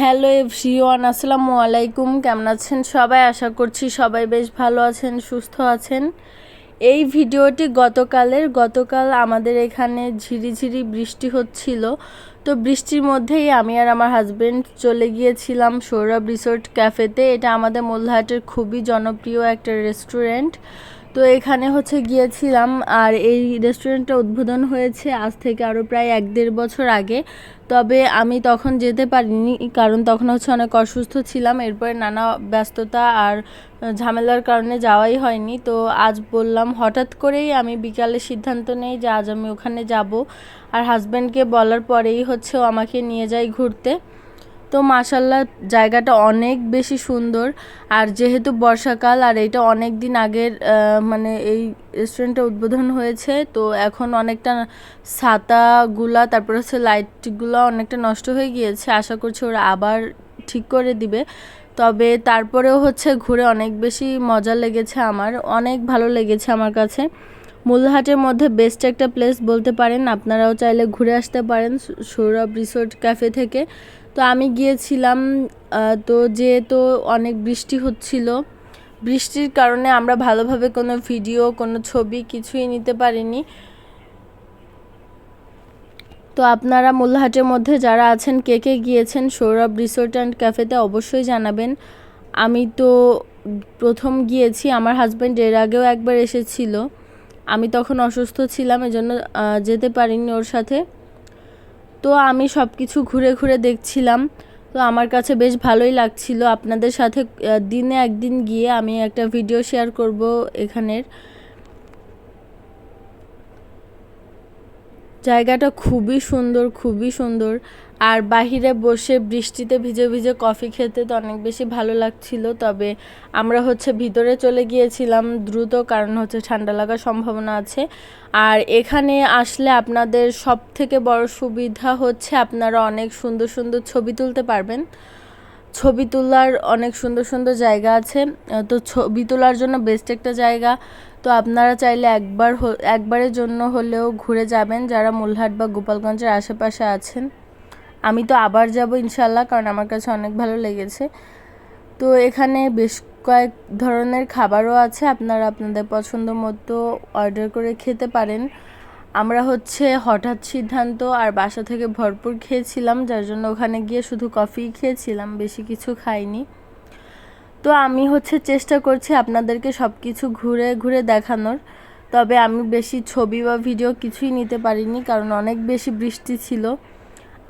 Hello everyone, আসসালামু আলাইকুম। কেমন আছেন সবাই? আশা করছি সবাই বেশ ভালো আছেন, সুস্থ আছেন। এই ভিডিওটি গতকালের, গতকাল আমাদের এখানে ঝিরিঝিরি বৃষ্টি হচ্ছিল। তো বৃষ্টির মধ্যেই আমি আর আমার হাজব্যান্ড চলে গিয়েছিলাম সৌরভ রিসোর্ট ক্যাফেতে। এটা আমাদের মোল্লাহাটের খুবই জনপ্রিয় একটা রেস্টুরেন্ট তো এখানে হচ্ছে গিয়েছিলাম আর এই রেস্টুরেন্টটা উদ্বোধন হয়েছে আজ থেকে আরও প্রায় এক দেড় বছর আগে। তবে আমি তখন যেতে পারিনি, কারণ তখন হচ্ছে অনেক অসুস্থ ছিলাম। এরপরে নানা ব্যস্ততা আর ঝামেলার কারণে যাওয়াই হয়নি। তো আজ বললাম, হঠাৎ করেই আমি বিকালে সিদ্ধান্ত নেই যে আজ আমি ওখানে যাব। আর হাজব্যান্ডকে বলার পরেই হচ্ছে আমাকে নিয়ে যায় ঘুরতে। তো মাসাল্লাহ জায়গাটা অনেক বেশি সুন্দর। আর যেহেতু বর্ষাকাল, আর এটা অনেক দিন আগের মানে এই রেস্টুরেন্টটা উদ্বোধন হয়েছে, তো এখন অনেকটা ছাতাগুলা, তারপর হচ্ছে লাইটগুলো অনেকটা নষ্ট হয়ে গিয়েছে। আশা করছি ওরা আবার ঠিক করে দিবে। তবে তারপরেও হচ্ছে ঘুরে অনেক বেশি মজা লেগেছে আমার, অনেক ভালো লেগেছে আমার কাছে। মূলহাটের মধ্যে বেস্ট একটা প্লেস বলতে পারেন, আপনারাও চাইলে ঘুরে আসতে পারেন সৌরভ রিসোর্ট ক্যাফে থেকে। তো আমি গিয়েছিলাম তো যেহেতু অনেক বৃষ্টি হচ্ছিল, বৃষ্টির কারণে আমরা ভালোভাবে কোনো ভিডিও, কোনো ছবি কিছুই নিতে পারিনি। তো আপনারা মোল্লাহাটের মধ্যে যারা আছেন, কে কে গিয়েছেন সৌরভ রিসোর্ট অ্যান্ড ক্যাফেতে অবশ্যই জানাবেন। আমি তো প্রথম গিয়েছি, আমার হাজব্যান্ড এর আগেও একবার এসেছিল। আমি তখন অসুস্থ ছিলাম, এজন্য যেতে পারিনি ওর সাথে। তো আমি সব কিছু ঘুরে ঘুরে দেখছিলাম। তো আমার কাছে বেশ ভালোই লাগছিল। আপনাদের সাথে দিনে একদিন গিয়ে আমি একটা ভিডিও শেয়ার করব এখানের। জায়গাটা খুবই সুন্দর খুবই সুন্দর। আর বাহিরে বসে বৃষ্টিতে ভিজে ভিজে কফি খেতে তো অনেক বেশি ভালো লাগছিল। তবে আমরা হচ্ছে ভিতরে চলে গিয়েছিলাম দ্রুত, কারণ হচ্ছে ঠান্ডা লাগার সম্ভাবনা আছে। আর এখানে আসলে আপনাদের সব থেকে বড় সুবিধা হচ্ছে আপনারা অনেক সুন্দর সুন্দর ছবি তুলতে পারবেন। ছবি তোলার অনেক সুন্দর সুন্দর জায়গা আছে। তো ছবি তোলার জন্য বেস্ট একটা জায়গা। তো আপনারা চাইলে একবার একবারের জন্য হলেও ঘুরে যাবেন যারা মূলহাট বা গোপালগঞ্জের আশেপাশে আছেন। আমি তো আবার যাব ইনশাল্লাহ কারণ আমার কাছে অনেক ভালো লেগেছে। তো এখানে বেশ কয়েক ধরনের খাবারও আছে, আপনারা আপনাদের পছন্দ মতো অর্ডার করে খেতে পারেন। আমরা হচ্ছে হঠাৎ সিদ্ধান্ত আর বাসা থেকে ভরপুর খেয়েছিলাম, যার জন্য ওখানে গিয়ে শুধু কফি খেয়েছিলাম, বেশি কিছু খাইনি। তো আমি হচ্ছে চেষ্টা করছি আপনাদেরকে সব কিছু ঘুরে ঘুরে দেখানোর, তবে আমি বেশি ছবি বা ভিডিও কিছুই নিতে পারিনি, কারণ অনেক বেশি বৃষ্টি ছিল।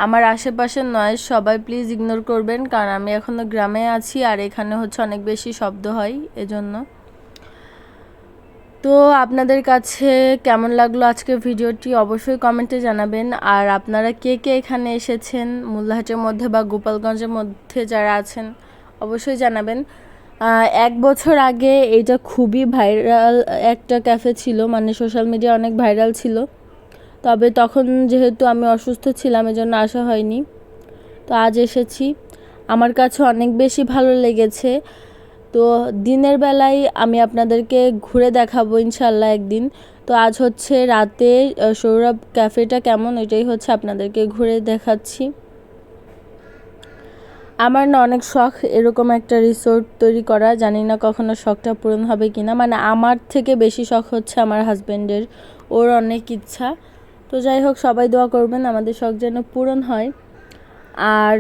আমার আশেপাশের নয়, সবাই প্লিজ ইগনোর করবেন, কারণ আমি এখনও গ্রামে আছি আর এখানে হচ্ছে অনেক বেশি শব্দ হয়, এজন্য। তো আপনাদের কাছে কেমন লাগল আজকে ভিডিওটি? অবশ্যই কমেন্টে জানাবেন। আর আপনারা কে কে এখানে এসেছেন? মোল্লাহাটের মধ্যে বা গোপালগঞ্জের মধ্যে যারা আছেন, অবশ্যই জানাবেন। এক বছর আগে এটা খুবই ভাইরাল একটা ক্যাফে ছিল মানে সোশ্যাল মিডিয়া অনেক ভাইরাল ছিল। তবে তখন যেহেতু আমি অসুস্থ ছিলাম, এজন্য আসা হয়নি। তো আজ এসেছি। আমার কাছে অনেক বেশি ভালো লেগেছে। তো দিনের বেলায় আমি আপনাদেরকে ঘুরে দেখাবো ইনশাল্লাহ একদিন। তো আজ হচ্ছে রাতে সৌরভ ক্যাফেটা কেমন? ওইটাই হচ্ছে আপনাদেরকে ঘুরে দেখাচ্ছি। আমার না অনেক শখ এরকম একটা রিসোর্ট তৈরি করা। জানি না কখনো শখটা পূরণ হবে কি না মানে আমার থেকে বেশি শখ হচ্ছে আমার হাজব্যান্ডের ওর অনেক ইচ্ছা। তো যাই হোক, সবাই দোয়া করবেন আমাদের শখ যেন পূরণ হয়। আর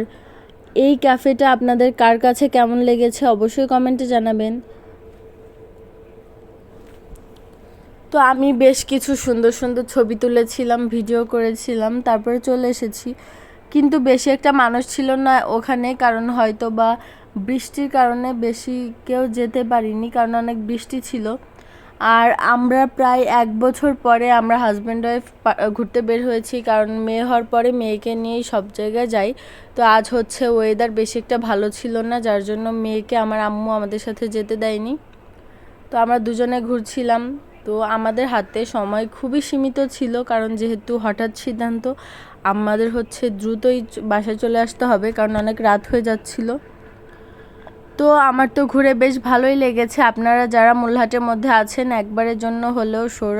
এই ক্যাফেটা আপনাদের কার কাছে কেমন লেগেছে অবশ্যই কমেন্টে জানাবেন। তো আমি বেশ কিছু সুন্দর সুন্দর ছবি তুলেছিলাম, ভিডিও করেছিলাম, তারপরে চলে এসেছি। কিন্তু বেশি একটা মানুষ ছিল না ওখানে, কারণ হয়তো বা বৃষ্টির কারণে বেশি কেউ যেতে পারিনি, কারণ অনেক বৃষ্টি ছিল। আর আমরা প্রায় এক বছর পরে আমরা হাজব্যান্ড ওয়াইফ ঘুরতে বের হয়েছি, কারণ মেয়ে হওয়ার পরে মেয়েকে নিয়েই সব জায়গায় যাই। তো আজ হচ্ছে ওয়েদার বেশি একটা ভালো ছিল না, যার জন্য মেয়েকে আমার আম্মু আমাদের সাথে যেতে দেয়নি। তো আমরা দুজনে ঘুরছিলাম। তো আমাদের হাতে সময় খুবই সীমিত ছিল, কারণ যেহেতু হঠাৎ সিদ্ধান্ত, আমাদের হচ্ছে দ্রুতই বাসায় চলে আসতে হবে, কারণ অনেক রাত হয়ে যাচ্ছিল। তো আমার তো ঘুরে বেশ ভালোই লেগেছে। আপনারা যারা মূলহাটের মধ্যে আছেন, একবারের জন্য হলেও সৌরভ